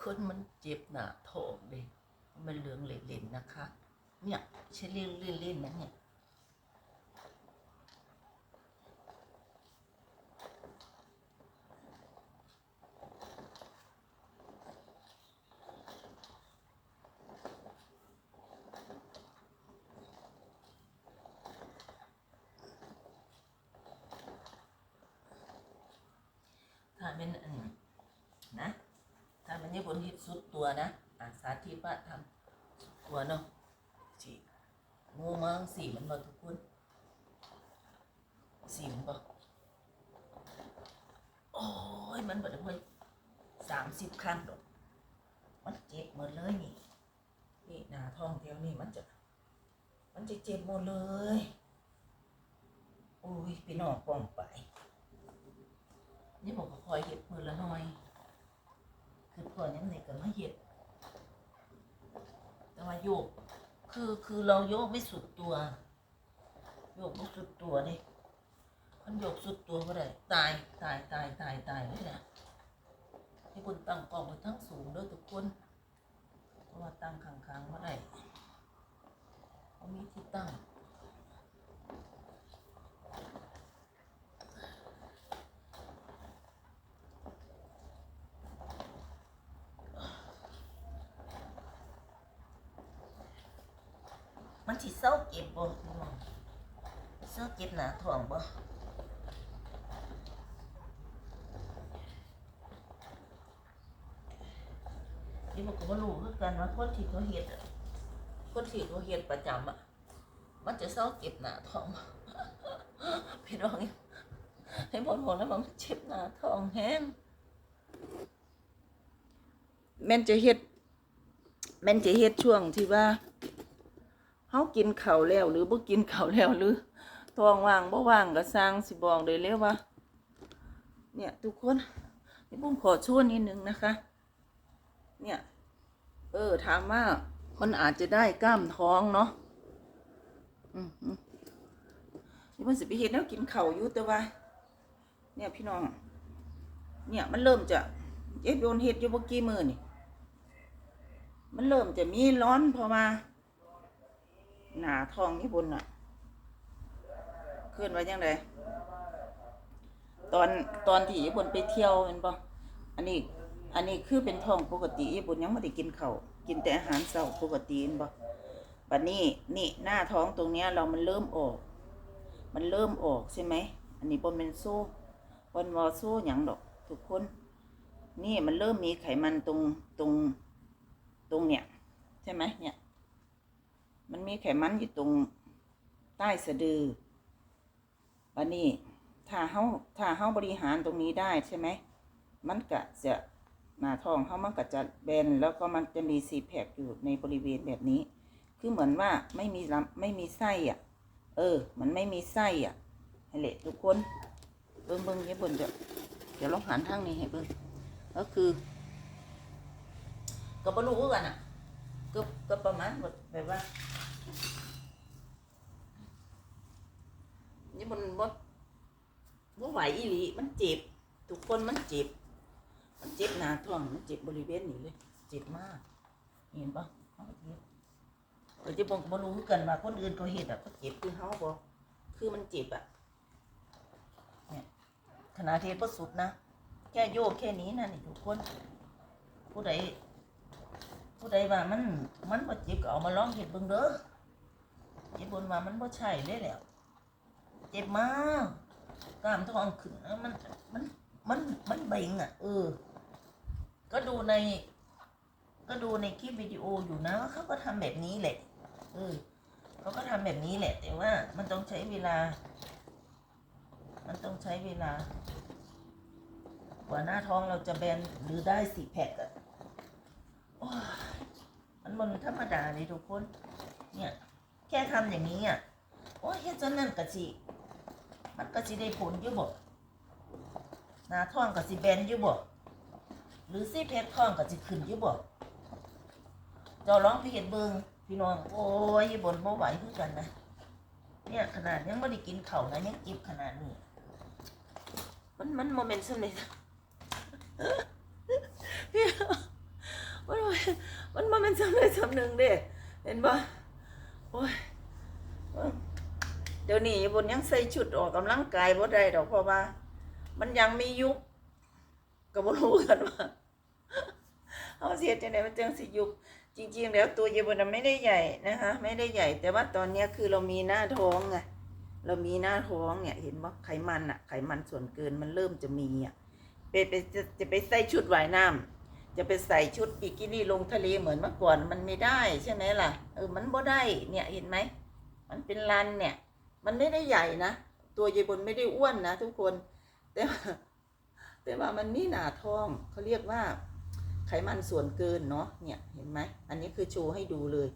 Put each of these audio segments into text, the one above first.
คนมันเจ็บหนาท้องเลยมันเหลืองเล่นๆนะคะ เนี่ยใช่เล่นเล่นๆนะเนี่ยถ้าเป็นอันันญี่ปุ่นฮิตสุดตัวนะอะสาธิตว่าทำสุดตัวเนาะสีงูมังสีมันบ่ทุกคนสีมันบ่โอ้ยมันบ่ได้เพิ่นสามสิบครั้งดอกมันเจ็บหมดเลยนี่นี่หนาท้องแถวนี่มันจะ มันจะเจ็บหมดเลยโอ้ยพี่น้องป้องไป นี่ผมก็คอยเห็ดมือละหน่อย คือพอยังไงก็มาเห็ดแต่ว่าโยก คือคือเราโยกไม่สุดตัว โยกไม่สุดตัวดิมันโยกสุดตัวก็ได้ตายตายตายตายตายเลยนะให้คุณตั้งกล้องไว้ทั้งสูงด้วยทุกคนเพราะว่าตั้งค้างๆก็ได้เอามีที่ตั้ง มันสิเศร้าเก็บบ่เศร้าเก็บหนาท้องบ่ที่บอกก็บ่รู้คือกันว่าคนที่เขาเฮ็ดอะคนที่เขาเฮ็ดประจำอะมันจะเศร้าเก็บหนาท้องพี่น้องให้ผลผลแล้วมันเจ็บหนาท้องแห้งแม่นจะเฮ็ดแม่นจะเฮ็ดช่วงที่ว่า เฮากินข้าวแล้ว หรือบ่กินข้าวแล้วหรือท้องว่างบ่ว่างก็สร้างสิบอกได้เลยว่า เนี่ยทุกคนนี่ผมขอชวนนิดนึงนะคะ เนี่ย เออถามว่ามันอาจจะได้กล้ามท้องเนาะอืมนี่มันสิไปเฮ็ดแนวกินข้าวอยู่แต่ว่า เนี่ยพี่น้อง เนี่ยมันเริ่มจะเอ๊ะโดนเฮ็ดอยู่บ่กี่มือนี่ มันเริ่มจะมีร้อนพอมา หนาทองญี่ปุ่นอะขึ้นไว้ยังไงตอนตอนที่ญี่ปุ่นไปเที่ยวเห็นปะอันนี้ อันนี้คือเป็นท้องปกติญี่ปุ่นยังไม่ได้กินเขาวกินแต่อาหารเช้าปกติเห็นปะบัดนี้นี่หน้าท้องตรงเนี้ยเรามันเริ่มออก มันเริ่มออกใช่ไหมอันนี้บนเป็นโซ่บนวอโซ่หยังดอกทุกคน นี่มันเริ่มมีไขมันตรงตรงตรงเนี้ยใช่ไหมเนี่ย มันมีไขมันอยู่ตรงใต้สะดือบันนี้ถ้าเฮาถ้าเฮาบริหารตรงนี้ได้ใช่ไหม มันก็จะหน้าท้องเฮามันก็จะแบนแล้วก็มันจะมีสีแผกอยู่ในบริเวณแบบนี้ คือเหมือนว่าไม่มีลำไม่มีไส้อะ เออ มันไม่มีไส้อะให้เละทุกคนเบิ่งเบิ่งให้เบิ่งเดี๋ยวเดี๋ยวลองหันทางนี้ให้เบิ่งก็คือก็บ่รู้คือกันอะก็ก็ประมาณแบบว่า นี่มันบ่ บ่ไหวอีหลีมันเจ็บ ทุกคนมันเจ็บ มันเจ็บหนาท้องมันเจ็บบริเวณนี้เลย เจ็บมาก เห็นปะเอาเจ็บเออจะบอกบ่รู้คือกันว่าคนอื่นเขาเห็นอะเขาเจ็บคือเฮาบ่คือมันเจ็บอะเนี่ยขนาดเทศบ่สุดนะแค่โยกแค่นี้นะนี่ทุกคน ผู้ใดผู้ใดว่ามันมันบ่เจ็บก็เอามาลองเฮ็ดเบิ่งเด้อเจ็บบนว่ามันบ่ใช่เลยแล้ว เจ็บมาก ล้ามท้องขึ้นมันมันมันมันเบ่งอะเออ ก็ดูใน ก็ดูในคลิปวิดีโออยู่นะว่าเขาก็ทำแบบนี้แหละเออเขาก็ทำแบบนี้แหละ แต่ว่ามันต้องใช้เวลา มันต้องใช้เวลากว่าหน้าท้องเราจะแบนหรือได้สี่แพ็คอะมันมันธรรมดาเลยทุกคน เนี่ย แค่ทำอย่างนี้อะโอ้ยเฮ็ดจนนั่นกะสิ มันก็สิได้ผลอยู่บ่หน้าท้องก็สิแบนอยู่บ่หรือสิเพชรท้องก็สิขึ้นอยู่บ่เจ้าร้องพี่เห็นเบิงพี่น้องโอ้ยบนบ่ไหวคือกันนะเนี่ยขนาดยังไม่ได้กินเข้านะยังจิบขนาดนี้มันมันโมเมนต์สำเร็จพี่น้องมันมันเป็นสำเลยสำหนึ่งเด้เห็นบ่โอ้ย เดี๋ยวนี้บนยังใส่ชุดออกกำลังกายบ่ได้ดอกเพราะว่า มันยังมียุบก็บ่รู้กันว่าเอาเสียจังไดมันจังสิยุบจริง ๆ แล้วตัวเยบนนะไม่ได้ใหญ่นะคะ ไม่ได้ใหญ่ แต่ว่าตอนเนี้คือเรามีหน้าท้องไงเรามีหน้าท้องเนี่ย เห็นบ่าไขมันอะไขมันส่วนเกินมันเริ่มจะมีอะไปไปจะจะไปใส่ชุดว่ายน้ำจะไปใส่ชุดบิกินี่ลงทะเลเหมือนเมื่อก่อนมันไม่ได้ใช่ไหมล่ะเออมันบ่ได้เนี่ยเห็นไหมมันเป็นรันเนี่ย มันไม่ได้ใหญ่นะ ตัวเยบนไม่ได้อ้วนนะทุกคน แต่แต่ว่ามันมีหนาท้องเขาเรียกว่าไขมันส่วนเกินเนาะเนี่ยเห็นไหมอันนี้คือโชว์ให้ดูเลย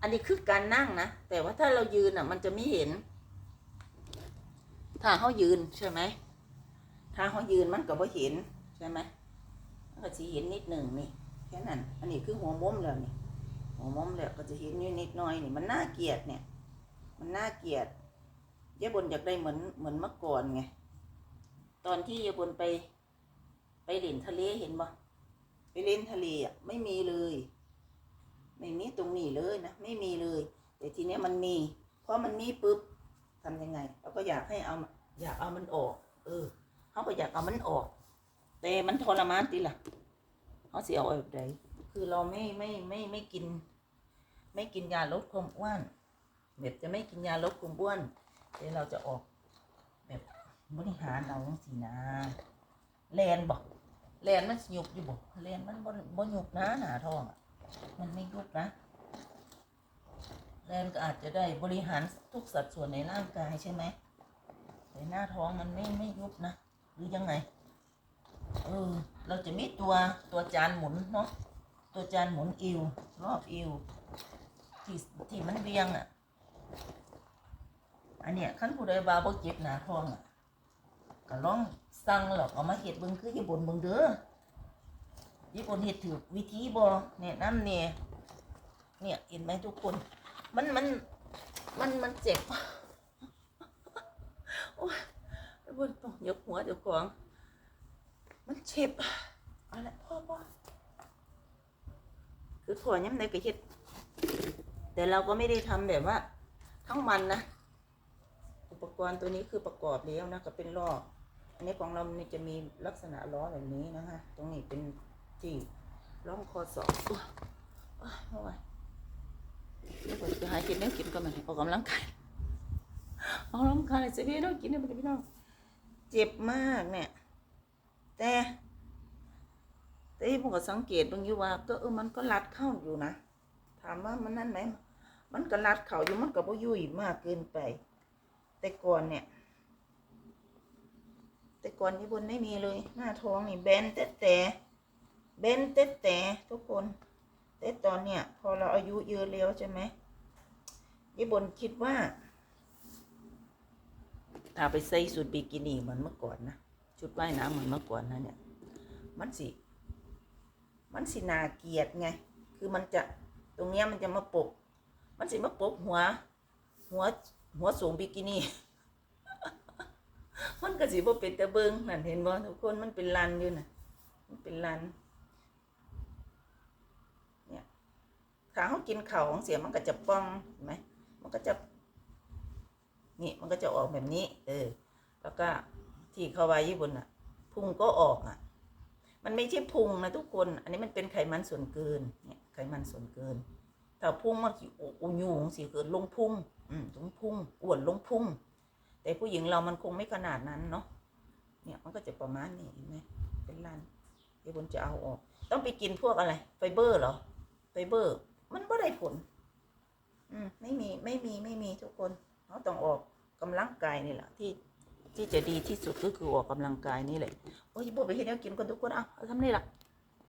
อันนี้คือการนั่งนะ แต่ว่าถ้าเรายืนอะ มันจะไม่เห็น ถ้าเขายืนใช่ไหมถ้าเขายืนมันก็บ่เห็นใช่ไหมมันก็จะเห็นนิดหนึ่งนี่แค่นั้นอันนี้คือหัวมุมแล้วนี่หัวมุมแล้วก็จะเห็นอยู่นิดหน้อยนี่มันน่าเกลียดเนี่ย มันน่าเกลียด ยายบนอยากได้เหมือนเหมือนเมื่อก่อนไง ตอนที่ยายบนไป ไปเล่นทะเลเห็นบ่ไปเล่นทะเลอะไม่มีเลย ไม่มีตรงนี้เลยนะไม่มีเลย แต่ทีเนี้ยมันมี เพราะมันมีปุ๊บทำยังไงเราก็อยากให้เอา อยากเอามันออก เออเขาก็อยากเอามันออก แต่มันทรมานติล่ะเขาสิเอาแบบใดคือเราไม่ไม่ไม่ไม่กิน ไม่กินยาลดความอ้วนแบบจะไม่กินยาลดความอ้วน แต่เราจะออกแบบบริหารเอาจังสีนะแลนบอกแลนมันสิยุบอยู่บ่แลนมันบ่บ่ยุบนะหนาท้องอะมันไม่ยุบนะแลนก็อาจจะได้บริหารทุกสัดส่วนในร่างกายใช่ไหมแต่หน้าท้องมันไม่ไม่ยุบนะหรือยังไงเออเราจะมีตัวตัวจานหมุนเนาะตัวจานหมุนอิวรอบอิวที่ที่มันเวียงอะ อันเนี้ยขั้นผู้ใดบาบ่เจ็บหนาท้องอะก็ลองสั่งหรอกเอามาเฮ็ดเบิ่งคือญี่ปุ่นเบิ่งเด้อญี่ปุ่นเฮ็ดถูกวิธีบ่แนะนำเนี่ยเนี่ยเห็นไหมทุกคน มันมันมันมันเจ็บโอ้ยญี่ปุ่นต้องยกหัวเจ้าของ มันเจ็บอาละพ่อพ่อคือขอย้ำในกระเฮ็ด แต่เราก็ไม่ได้ทำแบบว่า ทั้งมันนะ อุปกรณ์ตัวนี้คือประกอบแล้วนะก็เป็นล้ออันนี้ของเรามันจะมีลักษณะล้อแบบนี้นะคะ ตรงนี้เป็นที่ร่องคอศอกอุ๊ยอ๊ะเอาไว้เดี๋ยวจะหากินแล้วกินก็มันออกกำลังกายออกกำลังกายสิพี่น้องกินเนี่ยพี่น้องเจ็บมากเนี่ย แต่แต่ที่ผมก็สังเกตตรงนี้ว่า ก็เออมันก็รัดเข้าอยู่นะ ถามว่ามันนั่นไหมมันก็รัดเข่าอยู่มันก็บ่ยุ่ยมากเกินไป แต่ก่อนเนี่ย แต่ก่อนที่บนไม่มีเลย หน้าท้องนี่แบนแต่แต่แบนแต่แต่ทุกคนแต่ตอนเนี่ย พอเราอายุเยอะแล้วใช่ไหมยี่บนคิดว่าถ้าไปใส่สุดบิกินี่เหมือนเมื่อก่อนนะชุดว่ายน้ำเหมือนเมื่อก่อนนะเนี่ย มันสิ มันสินาเกียดไง คือมันจะตรงเนี้ยมันจะมาปก มันสิมาปกหัว หัว หัวสูงบิกินี่มันก็สิบ่เป็นตะเบิงนั่นเห็นบ่ทุกคนมันเป็นลันอยู่น่ะ มันเป็นลันเนี่ยถ้าเขากินเข้าของเสียมันก็จะป้องเห็นไหมมันก็จะ นี่มันก็จะออกแบบนี้ เออ แล้วก็ที่เขาไว้ญี่ปุ่นอะพุงก็ออกอะ มันไม่ใช่พุงนะทุกคน อันนี้มันเป็นไขมันส่วนเกิน เนี่ยไขมันส่วนเกินถ้าพุงมันสิอุยูงสิเกิดลงพุง อืมลงพุงอ้วนลงพุงแต่ผู้หญิงเรามันคงไม่ขนาดนั้นเนาะเนี่ยมันก็จะประมาณนี้เห็นไหมเป็นลันเดี๋ยวผมจะเอาออก ต้องไปกินพวกอะไร ไฟเบอร์เหรอไฟเบอร์ มันก็ได้ผล อืมไม่มีไม่มีไม่มีทุกคนเขาต้องออกกำลังกายนี่แหละที่ที่จะดีที่สุดก็คือออกกำลังกายนี่แหละโอ้ยบอกไปเห็นแล้วกินกันทุกคนเอาเอาทำนี่ล่ะ